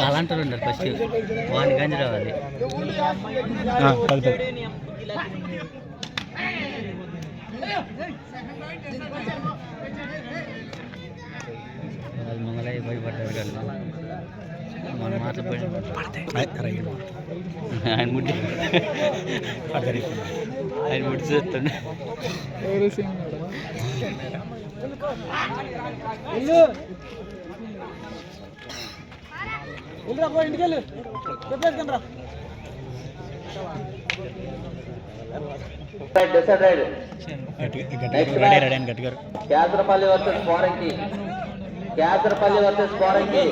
అలాంటి ఉండరు ఫస్ట్ వాడిని గంజి రావాలి మంగళయ్య భయపడ్డారు కదా. మన మాటలు ఆయన ముట్టి. ఆయన ముట్టి చేస్తుండే decided Kesarapalli versus Poranki Kesarapalli versus Poranki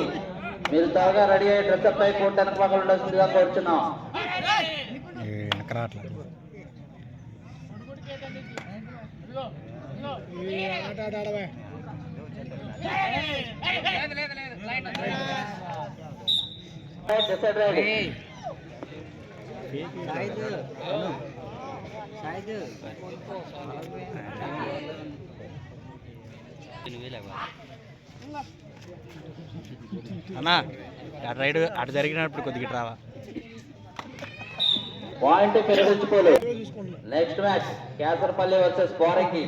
మీరు త్వరగా రెడీ అయ్యి డ్రెస్అప్ అయి కూడటానికి పక్కన ఉండాల్సిందిగా కోరుచున్నాం. అన్నా అటు రైడ్ అటు జరిగినప్పుడు కొద్దిగా రావా point పెరుగుచ్చుకోలు next match Kesarapalli versus Poranki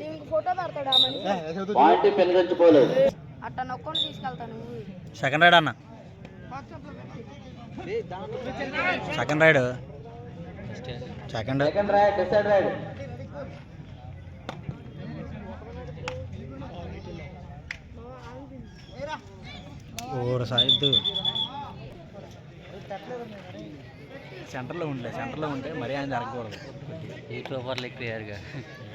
దీనికి ఫోటో పెడతాడు ఆ మనిషి అట్ట నొక్కొని తీసుకెళ్తాను సెకండ్ రైడ్ అన్న. Second raid second second raid decide raid ఓరు సాయిద్దు. సెంటర్లో ఉంటే సెంటర్లో ఉంటే మరీ ఆయన జరగకూడదు. ఈ టోపర్లు ఎక్కువ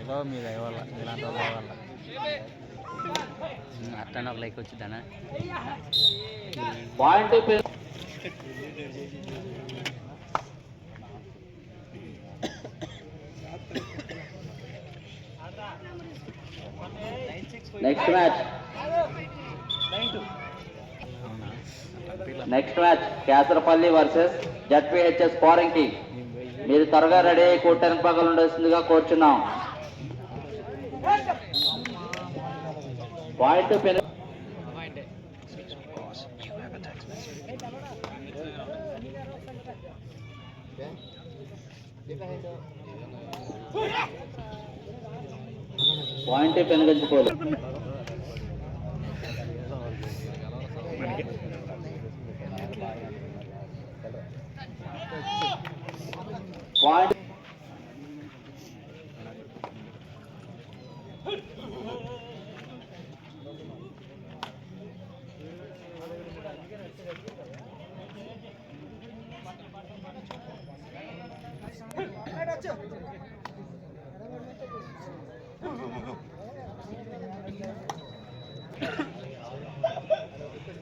ఏదో మీ దయ వల్ల ఇలాంటి వాళ్ళ దయ వల్ల అట్లా ఒక like వచ్చిందనా point next match next match Kesarapalli versus ZPHS Poranki మీరు త్వరగా రెడీ అయ్యి కూటమి పగలు ఉండాల్సిందిగా కోరుచున్నాం. పాయింట్ పెరుగు point పెనుగంచుకోలు point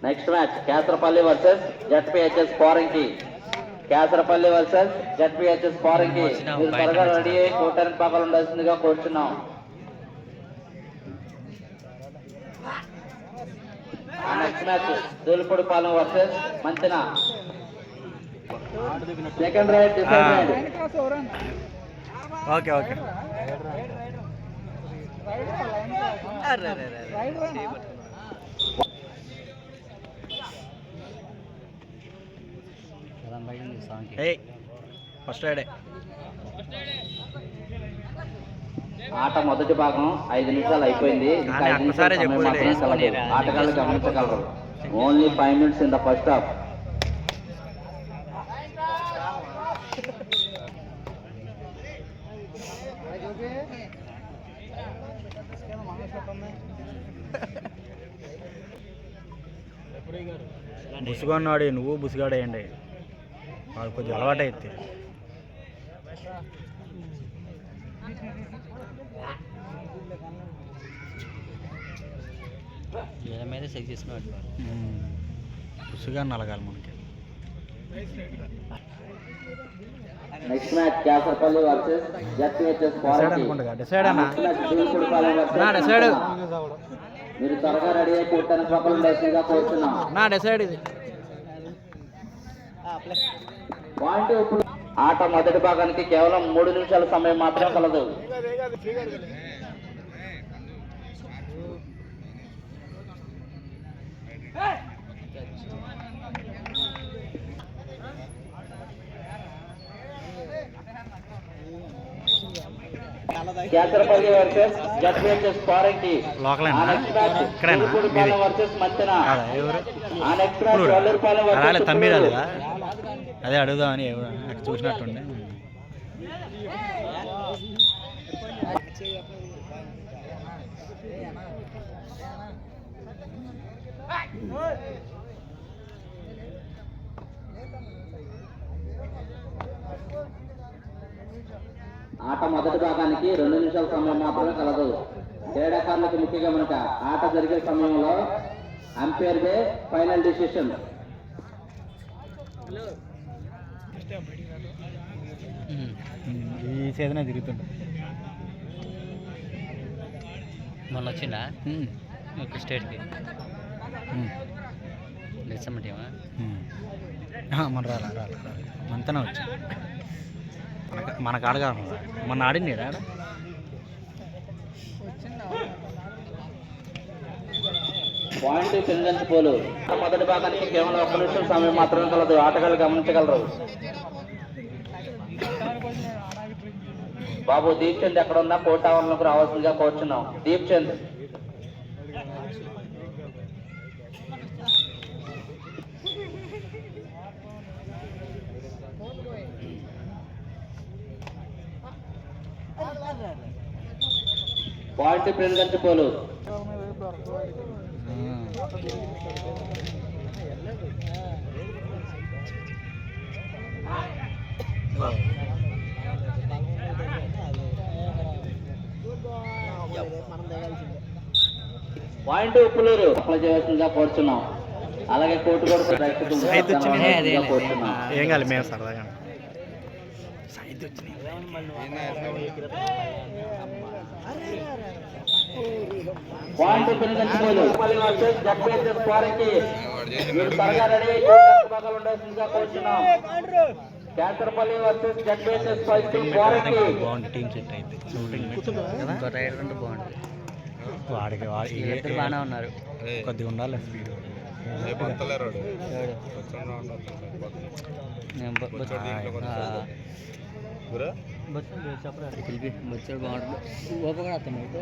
next match Kesarapalli versus ZPHS Poranki Kesarapalli versus ZPHS Poranki మీరు త్వరగా రెడీ అయ్యి కూటమి పక్కన ఉండాల్సిందిగా కోరుచున్నాం. Next match Dulipudi Palem versus మంచిన. Second raid okay okay. పడింది సాంగ్కి ఏ ఫస్ట్ ఆట మొదటి భాగం ఐదు నిమిషాలు అయిపోయింది. ఆటగాళ్ళు గమనించగలరు. Only five minutes in the first half బుసుగొన్నాడు నువ్వు బుసుగాడేయండి. వాడు కొద్దిగా అలవాటు అయితే వీళ్ళ మీద బుసుగా నలగాలి మనకి. Next match Kesarapalli versus forest అనుకుంటా డిసైడ్ అన్న? నా డిసైడ్ మీరు త్వరగా రెడీ అయి కూర్చొని పక్కన ఉండాల్సిందిగా కోరుతున్నాం నా డిసైడ్ ఇది. పాయింట్ ఇప్పుడు ఆట మొదటి భాగానికి కేవలం మూడు నిమిషాల సమయం మాత్రమే కలదు. కేసరపల్లి వర్సెస్ ఇక్కడేనా? ఆ నెక్స్ట్ మ్యాచ్ వల్లూరుపాలెం అదే అడుగుదామని నాకు చూసినట్టుండే. ఆట మొదటి భాగానికి రెండు నిమిషాల సమయం మాత్రమే కలదు. క్రీడాకారులకు ముఖ్య గమనిక ఆట జరిగే సమయంలో అంపైర్ దే ఫైనల్ డిసిషన్. ఈ సీజనే తిరుగుతుండే మొన్న వచ్చిందా? ఒక స్టేట్కి. డిసెంబర్ టీమా? మన రాలా రాలా మనతోనే వచ్చి. మన కాడగా మన ఆడింది ఆడ? పాయింట్ పెంగంచిపోలు పోలు. మొదటి భాగానికి కేవలం ఒక నిమిషం సమయం మాత్రమే కలదు. ఆటగాళ్ళు గమనించగలరు. బాబు దీప్ చంద్ ఎక్కడ ఉన్నా కోర్ట్ ఆవరణకు రావాల్సిందిగా కోరుచున్నాం. దీప్ చంద్ పాయింట్ పెంగంచిపోలు పాయింట్ ఉప్పులూరు. అప్లై చేయవలసిందిగా కోరుచున్నాం. అలాగే కోర్టు కూడా కోరుచున్నాం. ఏం కాదు మేము సరదాగా. సైత్ వచ్చింది పాయింట్ వర్సెస్ మీరు త్వరగా రెడీ భాగాలు ఉండాల్సిందిగా కేసరపల్లి వర్సెస్ బాగుంది టీం సెట్ అయితే. వాడికి బాగానే ఉన్నారు. కొద్దిగా ఉండాలి. స్పీడ్ బొచ్చాడు. బాగుంటుంది. కూడా అయితే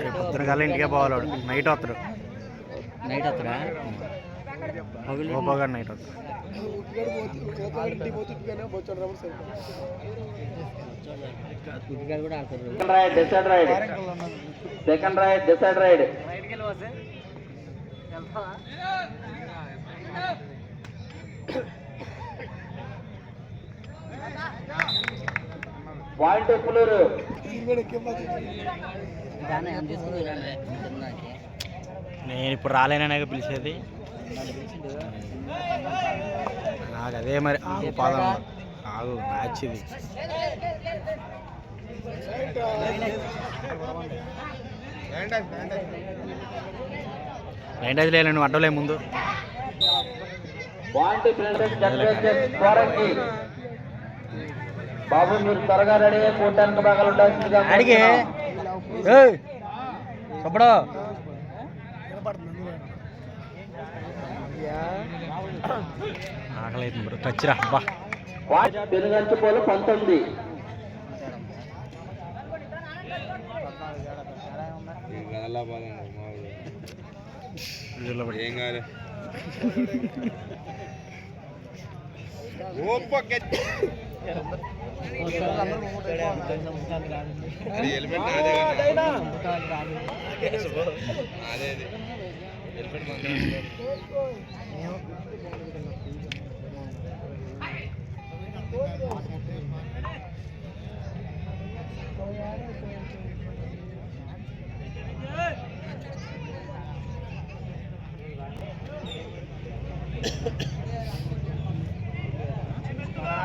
రేపు ఇంటికే పోవాలి వాడు నైట్ వస్తాడు నైట్ వస్తాడా నైట్ వస్తాడు second raid decide raid. Second raid decide raid. Point Uppuluru నేను ఇప్పుడు రాలేననే పిలిచేది. నాకు అదే మరి ఆగు పాదం ఆగు మ్యాచ్ ఇది. నైన్ లేను నువ్వు అడ్డలే ముందు. కోరంకి బాబు మీరు త్వరగా రెడీ కూడటానికి బాగా ఉండాల్సిందిగా అడిగే. చెప్పడు ఆకలేదు బ్రో. టచ్ రా బా పెనుగంచు పోలు పంతొమ్మిది. ఏం కాదు హెల్మెట్ అదే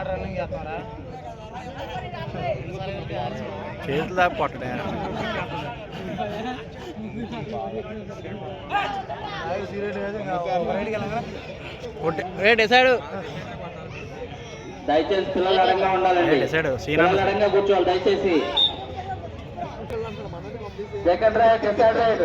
రన్నింగ్ చేస్తారా చేతులు దాకా డిసైడ్. దయచేసి పిల్లలు అడంగా ఉండాలండి. డిసైడ్. పిల్లలు అడంగా కూర్చోవాలి దయచేసి. సెకండ్ రైడ్ డిసైడ్ రైడ్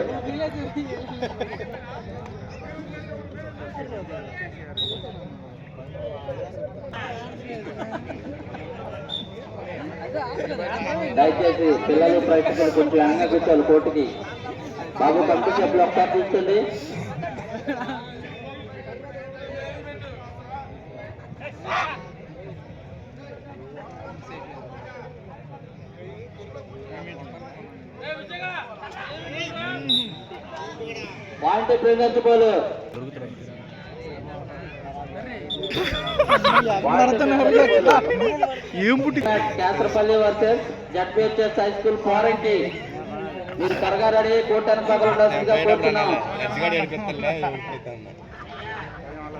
దయచేసి పిల్లలు ప్రేక్షకులు కొంచెం వెనక కూర్చోవాలి కోర్టుకి. బాబు కమిటీ సభ్యులు ఒకసారి చూస్తుంది పాయింట్ ప్రేమించుకోలేదు ఏం పుట్టి Kesarapalli versus ZPHS high school ఫారెన్కి మీరు త్వరగా రెడీ కోటాను పగలు ఉండాల్సిందిగా కోరుతున్నాం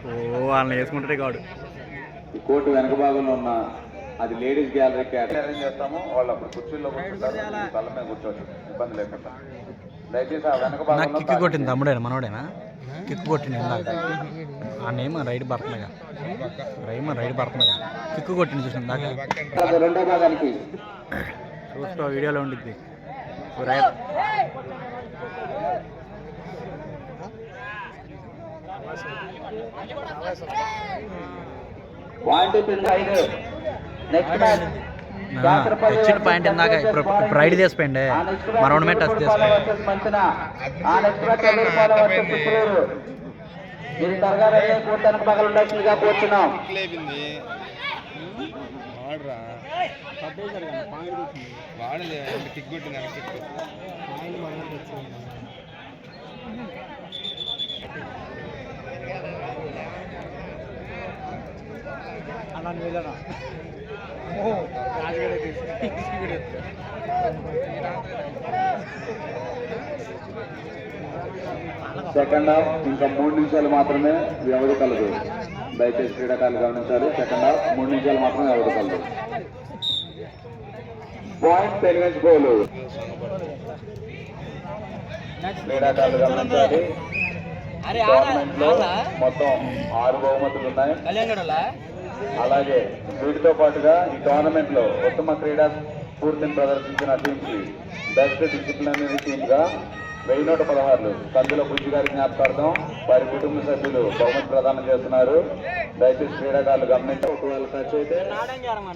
ఓ వాళ్ళని వేసుకుంటాడే కాడు ఈ కోర్టు వెనక భాగంలో ఉన్న అది లేడీస్ గ్యాలరీ అరేంజ్ చేస్తాము వాళ్ళు అప్పుడు కుర్చీల్లో కూర్చుంటారు బల్ల మీద కూర్చోవచ్చు. ఇబ్బంది లేకుండా. దయచేసి ఆ వెనక నాకు భాగంలో కొట్టింది తమ్ముడేనా మనోడేనా? కిక్ కొట్టింది ఇందాక ఆ నేమ్ రైడ్ పడుతుందిగా రైమ్ రైడ్ పడుతుందిగా కిక్ కొట్టింది చూసిన ఇందాక రెండో చూస్తూ వీడియోలో ఉండిద్ది. ఓ నెక్స్ట్ మ్యాచ్ వచ్చిన పాయింట్ ఇందాక ఇప్పుడు ఇప్పుడు రైడ్ చేసిపోయిండే మనోడి మీద టచ్ చేసిపోయింది మీరు త్వరగా కూర్చొని పగలు ఉండాల్సిందిగా కూర్చున్నాం సెకండ్ హాఫ్ ఇంకా మూడు నిమిషాలు మాత్రమే వ్యవధి కలదు. దయచేసి క్రీడాకారులు గమనించాలి. సెకండ్ హాఫ్ మూడు నిమిషాలు మాత్రమే వ్యవధి కలదు. పాయింట్ పెరిగించుకోలు క్రీడాకారులు గమనించాలి. మొత్తం ఆరు బహుమతులు ఉన్నాయి. అలాగే వీటితో పాటుగా ఈ టోర్నమెంట్లో ఉత్తమ క్రీడా స్ఫూర్తిని ప్రదర్శించిన టీమ్ బెస్ట్ డిసిప్లినరీ టీమ్గా వెయ్యి నూట పదహారులు కందుల బుజ్జి గారి జ్ఞాపకార్థం వారి కుటుంబ సభ్యులు బహుమతి ప్రదానం చేస్తున్నారు. దయచేసి క్రీడాకారులు గమనించి ఒకవేళ టచ్ అయితే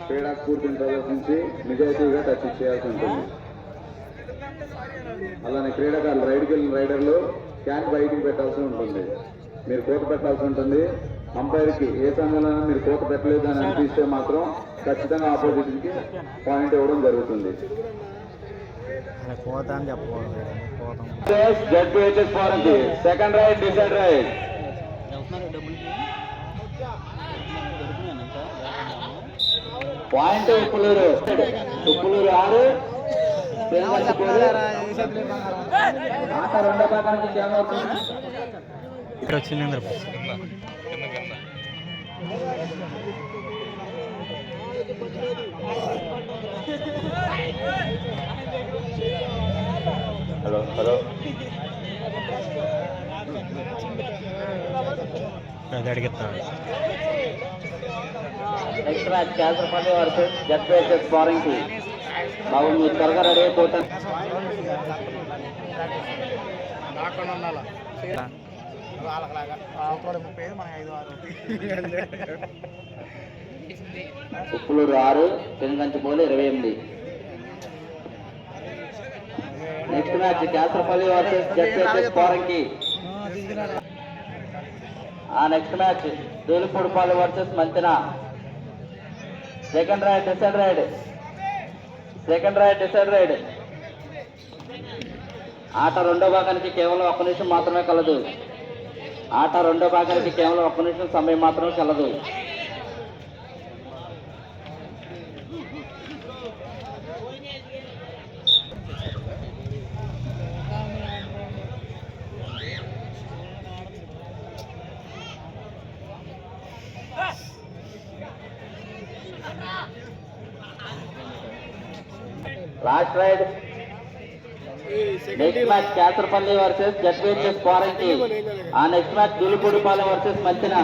క్రీడా స్ఫూర్తిని ప్రదర్శించి నిజాయితీగా టచ్ చేయాల్సి ఉంటుంది. అలానే క్రీడాకారులు రైడ్కి వెళ్ళిన రైడర్లు క్యాన్ బయటికి పెట్టాల్సి ఉంటుంది. మీరు కోట పెట్టాల్సి ఉంటుంది. అంపైర్కి ఏ సమయంలో మీరు కోత పెట్టలేదు అని అనిపిస్తే మాత్రం ఖచ్చితంగా ఆపోజిట్కి పాయింట్ ఇవ్వడం జరుగుతుంది. Second raid decide raid point Uppuluru Uppuluru ఆరు. ఇక్కడ వచ్చింది హలో హలో. అది అడిగిస్తాడు next match Kesarapalli versus ZPHS స్పారింగ్కి బాబు మీరు త్వరగా రెడీ అయిపోతాను. ఉప్పులూరు ఆరు. పెనుగంచిపోలు ఇరవై ఎనిమిది. నెక్స్ట్ మ్యాచ్ కేసరపల్లి వర్సెస్కి ఆ next match దూలిపూడిపాలు versus Mantina second raid decide raid. Second raid decide raid. ఆట రెండో భాగానికి కేవలం ఒక్క నిమిషం మాత్రమే కలదు. ఆట రెండో భాగానికి కేవలం ఒక్క నిమిషం సమయం మాత్రం చల్లదు రాష్ట్ర raid next match Kesarapalli versus ZPHS Poranki ఆ నెక్స్ట్ మ్యాచ్ దులుపూడిపాలెం వర్సెస్ మల్చిన